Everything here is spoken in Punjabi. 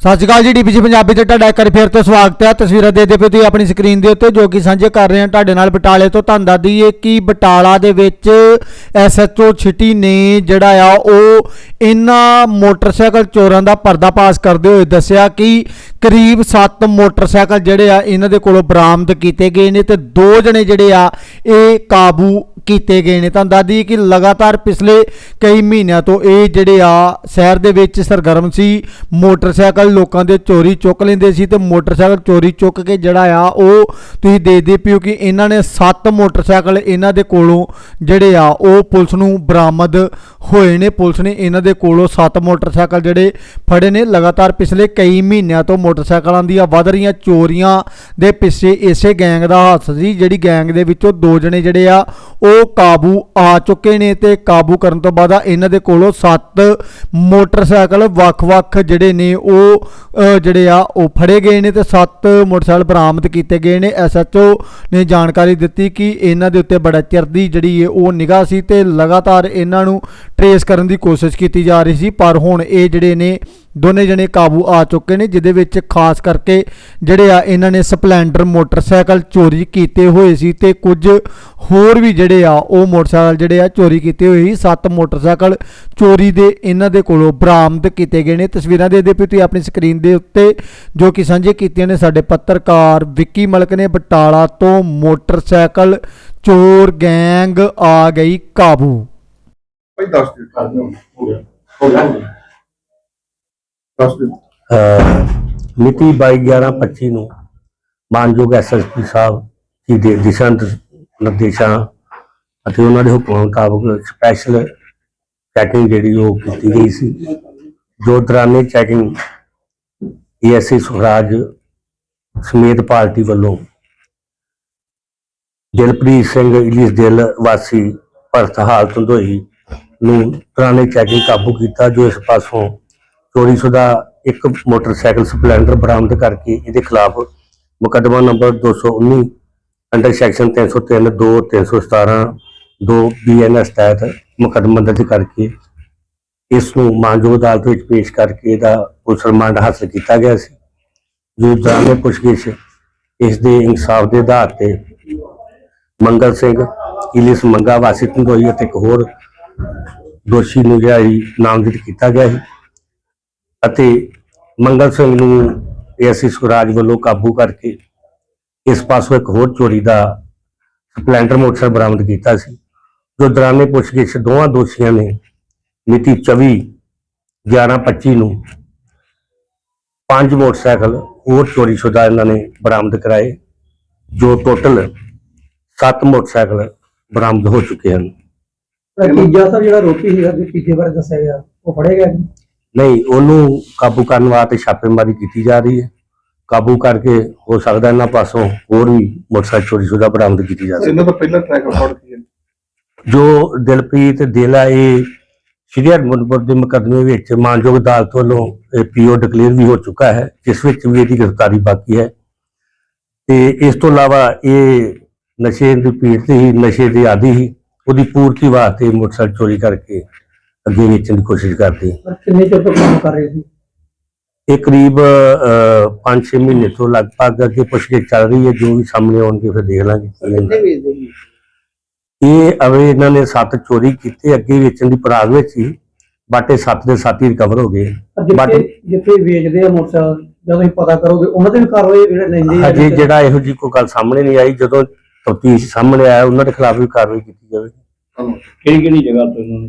ਸਤਿ ਸ਼੍ਰੀ ਅਕਾਲ ਜੀ ਡੀਪੀਸੀ ਪੰਜਾਬੀ ਤੇ ਤੁਹਾਡਾ ਇੱਕ ਵਾਰੀ ਫੇਰ ਤੋਂ ਸਵਾਗਤ ਹੈ। ਤਸਵੀਰਾਂ ਦੇਖਦੇ ਪਏ ਤੁਸੀਂ ਆਪਣੀ ਸਕਰੀਨ ਦੇ ਉੱਤੇ ਜੋ ਕਿ ਸਾਂਝੇ ਕਰ ਰਹੇ ਹਾਂ ਤੁਹਾਡੇ ਨਾਲ ਬਟਾਲੇ ਤੋਂ ਤੁਹਾਨੂੰ ਦੱਸ ਦਈਏ ਕਿ ਬਟਾਲਾ ਦੇ ਵਿੱਚ ਐਸਐਚਓ ਛਿਟੀ ਨੇ ਜਿਹੜਾ ਆ, ਉਹ ਇਹਨਾਂ ਮੋਟਰਸਾਈਕਲ ਚੋਰਾਂ ਦਾ ਪਰਦਾ ਪਾਸ ਕਰਦੇ ਹੋਏ ਦੱਸਿਆ ਕਿ ਕਰੀਬ 7 ਮੋਟਰਸਾਈਕਲ ਜਿਹੜੇ ਆ, ਇਹਨਾਂ ਦੇ ਕੋਲੋਂ ਬਰਾਮਦ ਕੀਤੇ ਗਏ ਨੇ ਤੇ ਦੋ ਜਣੇ ਜਿਹੜੇ ਆ, ਇਹ ਕਾਬੂ ਕੀਤੇ ਗਏ ਨੇ। ਤਾਂ ਦੱਸ ਕਿ ਲਗਾਤਾਰ ਪਿਛਲੇ ਕਈ ਮਹੀਨਿਆਂ ਤੋਂ ਇਹ ਜਿਹੜੇ ਆ ਸ਼ਹਿਰ ਦੇ ਵਿੱਚ ਸਰਗਰਮ ਸੀ। ਮੋਟਰਸਾਈਕਲ ਲੋਕਾਂ ਦੇ ਚੋਰੀ ਚੁੱਕ ਲੈਂਦੇ ਸੀ ਤੇ ਮੋਟਰਸਾਈਕਲ ਚੋਰੀ ਚੁੱਕ ਕੇ ਜਿਹੜਾ ਆ ਉਹ ਤੁਸੀਂ ਦੇਖਦੇ ਪਿਓ ਕਿ ਇਹਨਾਂ ਨੇ 7 ਮੋਟਰਸਾਈਕਲ ਇਹਨਾਂ ਦੇ ਕੋਲੋਂ ਜਿਹੜੇ ਆ ਉਹ ਪੁਲਿਸ ਨੂੰ ਬਰਾਮਦ ਹੋਏ ਨੇ। ਪੁਲਿਸ ਨੇ ਇਹਨਾਂ ਦੇ ਕੋਲੋਂ 7 ਮੋਟਰਸਾਈਕਲ ਜਿਹੜੇ ਫੜੇ ਨੇ। ਲਗਾਤਾਰ ਪਿਛਲੇ ਕਈ ਮਹੀਨਿਆਂ ਤੋਂ ਮੋਟਰਸਾਈਕਲਾਂ ਦੀਆਂ ਵੱਧ ਰਹੀਆਂ ਚੋਰੀਆਂ ਦੇ ਪਿੱਛੇ ਇਸੇ ਗੈਂਗ ਦਾ ਹੱਥ ਸੀ, ਜਿਹੜੀ ਗੈਂਗ ਦੇ ਵਿੱਚੋਂ ਦੋ ਜਣੇ ਜਿਹੜੇ ਆ ਉਹ ਉਹ ਕਾਬੂ ਆ ਚੁੱਕੇ ਨੇ ਤੇ ਕਾਬੂ ਕਰਨ ਤੋਂ ਬਾਅਦ ਇਹਨਾਂ ਦੇ ਕੋਲੋਂ 7 ਮੋਟਰਸਾਈਕਲ ਵੱਖ-ਵੱਖ ਜਿਹੜੇ ਨੇ ਉਹ ਜਿਹੜੇ ਆ, ਉਹ ਫੜੇ ਗਏ ਨੇ ਤੇ 7 ਮੋਟਰਸਾਈਕਲ ਬਰਾਮਦ ਕੀਤੇ ਗਏ ਨੇ। ਐਸਐਚਓ ਨੇ ਜਾਣਕਾਰੀ ਦਿੱਤੀ ਕਿ ਇਹਨਾਂ ਦੇ ਉੱਤੇ ਬੜਾ ਚਿਰ ਦੀ ਜਿਹੜੀ ਹੈ ਉਹ ਨਿਗਾਹ ਸੀ ਤੇ ਲਗਾਤਾਰ ਇਹਨਾਂ ਨੂੰ ਟਰੇਸ ਕਰਨ ਦੀ ਕੋਸ਼ਿਸ਼ ਕੀਤੀ ਜਾ ਰਹੀ ਸੀ, ਪਰ ਹੁਣ ਇਹ ਜਿਹੜੇ ਨੇ ਦੋਨੇ ਜਣੇ ਕਾਬੂ ਆ ਚੁੱਕੇ ਨੇ ਜਿਹਦੇ ਵਿੱਚ ਖਾਸ ਕਰਕੇ ਜਿਹੜੇ ਆ ਇਹਨਾਂ ਨੇ ਸਪਲੈਂਡਰ ਮੋਟਰਸਾਈਕਲ ਚੋਰੀ ਕੀਤੇ ਹੋਏ ਸੀ ਤੇ ਕੁਝ ਹੋਰ ਵੀ ਜਿਹੜੇ ਆ ਉਹ ਮੋਟਰਸਾਈਕਲ ਜਿਹੜੇ ਆ ਚੋਰੀ ਕੀਤੇ ਹੋਏ ਸੀ। ਸੱਤ ਮੋਟਰਸਾਈਕਲ ਚੋਰੀ ਦੇ ਇਹਨਾਂ ਦੇ ਕੋਲੋਂ ਬਰਾਮਦ ਕੀਤੇ ਗਏ ਨੇ। ਤਸਵੀਰਾਂ ਦੇ ਦੇ ਤੁਸੀਂ ਆਪਣੀ ਸਕਰੀਨ ਦੇ ਉੱਤੇ ਜੋ ਕਿ ਸਾਂਝੇ ਕੀਤੀਆਂ ਨੇ ਸਾਡੇ ਪੱਤਰਕਾਰ ਵਿੱਕੀ ਮਲਕ ਨੇ ਬਟਾਲਾ ਤੋਂ ਮੋਟਰਸਾਈਕਲ ਚੋਰ ਗੈਂਗ ਆ ਗਈ ਕਾਬੂ। ਭਾਈ ਦੱਸ ਦਿਓ। ਹੋ ਗਿਆ ਹੋ ਗਿਆ ਹੋ ਗਿਆ। ਦੱਸ ਦਿਓ ਅਹ ਮਿਤੀ 22/11/25 ਨੂੰ ਮਾਨਯੋਗ ਐਸਐਸਪੀ ਸਾਹਿਬ ਜੀ ਦੇ ਦਿਸ਼ਾ ਨਿਰਦੇਸ਼ਾਂ ਅਤੇ ਉਹਨਾਂ ਦੇ ਹੁਕਮਾਂ ਮੁਤਾਬਕ ਸਪੈਸ਼ਲ ਚੈਕਿੰਗ ਜਿਹੜੀ ਉਹ ਕੀਤੀ ਗਈ ਸੀ। ਜੋ ਦੌਰਾਨੇ ਚੈਕਿੰਗ ਏਐਸਏ ਸੁਖਰਾਜ ਸਮੇਤ ਪਾਰਟੀ ਵੱਲੋਂ ਦਿਲਪ੍ਰੀਤ ਸਿੰਘ ਇਲੀਸ ਦਿਲ ਵਾਸੀ ਭਰਤ ਹਾਲਤ ਹੁੰਦੋਈ ਨੂੰ ਦੌਰਾਨੇ ਚੈਕਿੰਗ ਕਾਬੂ ਕੀਤਾ, ਜੋ ਇਸ ਪਾਸੋਂ ਚੋਰੀਸ਼ੁਦਾ ਇੱਕ ਮੋਟਰਸਾਈਕਲ ਸਪਲੈਂਡਰ ਬਰਾਮਦ ਕਰਕੇ ਇਹਦੇ ਖਿਲਾਫ ਮੁਕੱਦਮਾ ਨੰਬਰ 219 ਅੰਡਰ ਸੈਕਸ਼ਨ 303 2 317 2 ਬੀਐਨਐਸ ਤਹਿਤ ਮੁਕੱਦਮਾ ਦਰਜ ਕਰਕੇ ਇਸ ਨੂੰ ਮਾਨਯੋਗ ਅਦਾਲਤ ਵਿੱਚ ਪੇਸ਼ ਕਰਕੇ ਇਹਦਾ ਪੁਲਿਸ ਰਿਮਾਂਡ ਹਾਸਲ ਕੀਤਾ ਗਿਆ ਸੀ। ਜੋ ਦੌਰਾਨੇ ਪੁੱਛਗਿੱਛ, ਇਸ ਦੇ ਇਨਸਾਫ ਦੇ ਆਧਾਰ ਤੇ ਮੰਗਲ ਸਿੰਘ ਇਲਿਸ ਮੰਗਾ ਵਾਸੀ ਧੰਦੋਈ ਅਤੇ ਇੱਕ ਹੋਰ ਦੋਸ਼ੀ ਨੂੰ ਜਿਹੜਾ ਸੀ ਨਾਮਜ਼ਦ ਕੀਤਾ ਗਿਆ ਸੀ। ਅਤੇ ਮੰਗਲ ਸਿੰਘ ਨੂੰ ਏਐਸਸੀ ਸੁਰਾਜ ਵੱਲੋਂ ਕਾਬੂ ਕਰਕੇ ਇਸ ਪਾਸੋਂ ਇੱਕ ਹੋਰ ਚੋਰੀ ਦਾ ਸਪਲੈਂਡਰ ਮੋਟਰਸਾਈਕਲ ਬਰਾਮਦ ਕੀਤਾ ਸੀ, ਜੋ ਦੌਰਾਨੇ ਪੁੱਛਗਿੱਛ ਦੋਵਾਂ ਦੋਸ਼ੀਆਂ ਨੇ ਮਿਤੀ 24 11/25 ਨੂੰ ਪੰਜ ਮੋਟਰਸਾਈਕਲ ਹੋਰ ਚੋਰੀ ਸ਼ੁਦਾ ਇਹਨਾਂ ਨੇ ਬਰਾਮਦ ਕਰਾਏ, ਜੋ ਟੋਟਲ 7 ਮੋਟਰਸਾਈਕਲ ਬਰਾਮਦ ਹੋ ਚੁੱਕੇ ਹਨ। ਤੀਜਾ ਸਰ ਜਿਹੜਾ ਰੋਪੀ ਸੀਗਾ ਕਿ ਤੀਜੇ ਬਾਰੇ ਦੱਸਿਆ ਗਿਆ, ਉਹ ਫੜਿਆ ਗਿਆ ਨਹੀਂ ਉਹਨੂੰ ਕਾਬੂ ਕਰਨ ਵਾਸਤੇ ਛਾਪੇਮਾਰੀ ਕੀਤੀ ਜਾ ਰਹੀ ਹੈ। ਕਾਬੂ ਕਰਕੇ ਹੋ ਸਕਦਾ ਇਹਨਾਂ ਪਾਸੋਂ ਹੋਰ ਵੀ ਮੋਟਰਸਾਈਕਲ ਚੋਰੀ ਸ਼ੁਦਾ ਬਰਾਮਦ ਕੀਤੀ ਜਾ ਸਕੇ। ਇਹਨਾਂ ਦਾ ਪਹਿਲਾ ਟਰੈਕ ਰਿਕਾਰਡ ਕੀ ਹੈ? ਜੋ ਦਿਲਪ੍ਰੀਤ ਦੇਲਾ ਇਹ ਸ਼੍ਰੀ ਹਰਮੰਦਪੁਰ ਦੇ ਮੁਕੱਦਮੇ ਵਿੱਚ ਮਾਨਯੋਗ ਅਦਾਲਤ ਵੱਲੋਂ ਪੀਓ ਡਿਕਲੇਅਰ ਵੀ ਹੋ ਚੁੱਕਾ ਹੈ ਜਿਸ ਵਿੱਚ ਵੀ ਇਹਦੀ ਗ੍ਰਿਫਤਾਰੀ ਬਾਕੀ ਹੈ। ਤੇ ਇਸ ਤੋਂ ਇਲਾਵਾ ਇਹ ਨਸ਼ੇ ਦੀ ਪੀੜ ਤੇ ਹੀ ਨਸ਼ੇ ਦੇ ਆਦੀ ਹੀ ਉਹਦੀ ਪੂਰਤੀ ਵਾਸਤੇ ਮੋਟਰਸਾਈਕਲ ਚੋਰੀ ਕਰਕੇ ਅੱਗੇ ਵੇਚਣ ਦੀ ਕੋਸ਼ਿਸ਼ ਕਰਦੇ। ਪਰ ਕਿੰਨੇ ਚਿਰ ਤੋਂ ਕੰਮ ਕਰ ਰਹੇ ਸੀ ਇਹ ਕਰੀਬ 5-6 ਮਹੀਨੇ ਤੋਂ ਲਗਭਗ ਅੱਗੇ ਪੁੱਛਗਿੱਛ ਚੱਲ ਰਹੀ ਹੈ। ਜੋ ਵੀ ਸਾਹਮਣੇ ਆਉਣਗੇ ਫਿਰ ਦੇਖ ਲਾਂਗੇ। ਇਹ ਅਵੇ ਇਹਨਾਂ ਨੇ ਸੱਤ ਚੋਰੀ ਕੀਤੇ ਅੱਗੇ ਵੇਚਣ ਦੀ ਪਰਾਗ ਵਿੱਚ ਹੀ ਬਾਟੇ ਸੱਤ ਦੇ ਸੱਤ ਹੀ ਰਿਕਵਰ ਹੋ ਗਏ। ਜਿੱਥੇ ਜਿੱਥੇ ਵੇਚਦੇ ਆ ਮੋਟਰਸਾਈਕਲ ਜਦੋਂ ਤੁਸੀਂ ਪਤਾ ਕਰੋਗੇ ਉਹਨਾਂ ਦੇ ਵੀ ਕਾਰਵਾਈ ਜਿਹੜੇ ਲੈਂਦੇ ਆ। ਹਜੇ ਜਿਹੜਾ ਇਹੋ ਜੀ ਕੋਈ ਗੱਲ ਸਾਹਮਣੇ ਨਹੀਂ ਆਈ ਜਦੋਂ ਤਫਤੀਸ਼ ਸਾਹਮਣੇ ਆਇਆ ਉਹਨਾਂ ਦੇ ਖਿਲਾਫ ਵੀ ਕਾਰਵਾਈ ਕੀਤੀ ਜਾਵੇਗੀ। ਕਿਹੜੀ ਕਿਹੜੀ ਜਗ੍ਹਾ ਤੋਂ ਇਹਨਾਂ ਨੂੰ